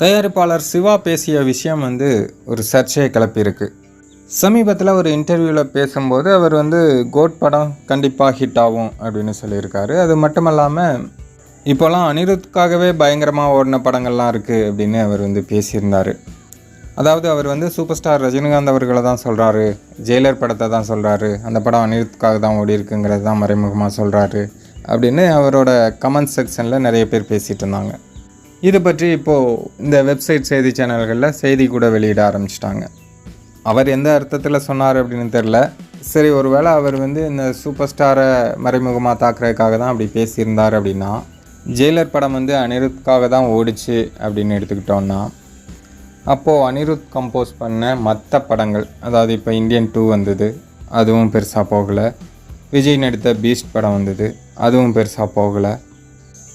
தயாரிப்பாளர் சிவா பேசிய விஷயம் வந்து ஒரு சர்ச்சையை கிளப்பியிருக்கு. சமீபத்தில் ஒரு இன்டர்வியூவில் பேசும்போது அவர் வந்து கோட் படம் கண்டிப்பாக ஹிட் ஆகும் அப்படின்னு சொல்லியிருக்காரு. அது மட்டும் இல்லாமல் இப்போலாம் அனிருத்துக்காகவே பயங்கரமாக ஓடின படங்கள்லாம் இருக்குது அப்படின்னு அவர் வந்து பேசியிருந்தார். அதாவது அவர் வந்து சூப்பர் ஸ்டார் ரஜினிகாந்த் அவர்களை தான் சொல்கிறாரு ஜெயிலர் படத்தை தான் சொல்கிறாரு அந்த படம் அனிருத்துக்காக தான் ஓடி இருக்குங்கிறது தான் மறைமுகமாக சொல்கிறாரு அப்படின்னு அவரோட கமெண்ட் செக்ஷனில் நிறைய பேர் பேசிகிட்டு இருந்தாங்க. இது பற்றி இப்போது இந்த வெப்சைட் செய்தி சேனல்களில் செய்தி கூட வெளியிட ஆரம்பிச்சிட்டாங்க. அவர் எந்த அர்த்தத்தில் சொன்னார் அப்படின்னு தெரில சரி ஒருவேளை அவர் வந்து இந்த சூப்பர் ஸ்டாரை மறைமுகமாக தாக்குறதுக்காக தான் அப்படி பேசியிருந்தார் அப்படின்னா ஜெயிலர் படம் வந்து அனிருத்காக தான் ஓடிச்சு அப்படின்னு எடுத்துக்கிட்டோன்னா அப்போது அனிருத் கம்போஸ் பண்ண மற்ற படங்கள் அதாவது இப்போ இந்தியன் டூ வந்தது அதுவும் பெருசாக போகலை. விஜய் நடித்த பீஸ்ட் படம் வந்தது அதுவும் பெருசாக போகலை.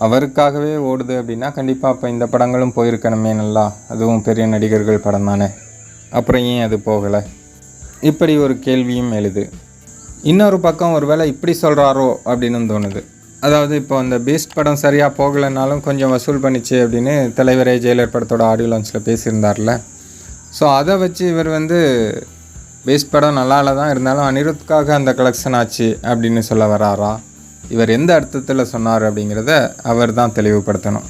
அவருக்காகவே ஓடுது அப்படின்னா கண்டிப்பாக அப்போ இந்த படங்களும் போயிருக்கணுமே நல்லா. அதுவும் பெரிய நடிகர்கள் படம் தானே. அப்புறம் ஏன் அது போகலை? இப்படி ஒரு கேள்வியும் எழுது. இன்னொரு பக்கம் ஒருவேளை இப்படி சொல்கிறாரோ அப்படின்னு தோணுது. அதாவது இப்போ அந்த பீஸ்ட் படம் சரியாக போகலைனாலும் கொஞ்சம் வசூல் பண்ணிச்சு அப்படின்னு தலைவரே ஜெயலர் படத்தோட ஆடியோ லான்ச்சில் பேசியிருந்தார்ல. ஸோ அதை வச்சு இவர் வந்து பீஸ்ட் படம் நல்லால தான் இருந்தாலும் அனிருத்காக அந்த கலெக்ஷன் ஆச்சு அப்படின்னு சொல்ல வராரா? இவர் எந்த அர்த்தத்தில் சொன்னார் அப்படிங்கிறத அவர் தான் தெளிவுபடுத்தணும்.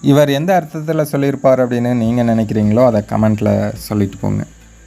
இவர் எந்த அர்த்தத்தில் சொல்லியிருப்பார் அப்படின்னு நீங்கள் நினைக்கிறீங்களோ அதை கமெண்ட்டில் சொல்லிட்டு போங்க.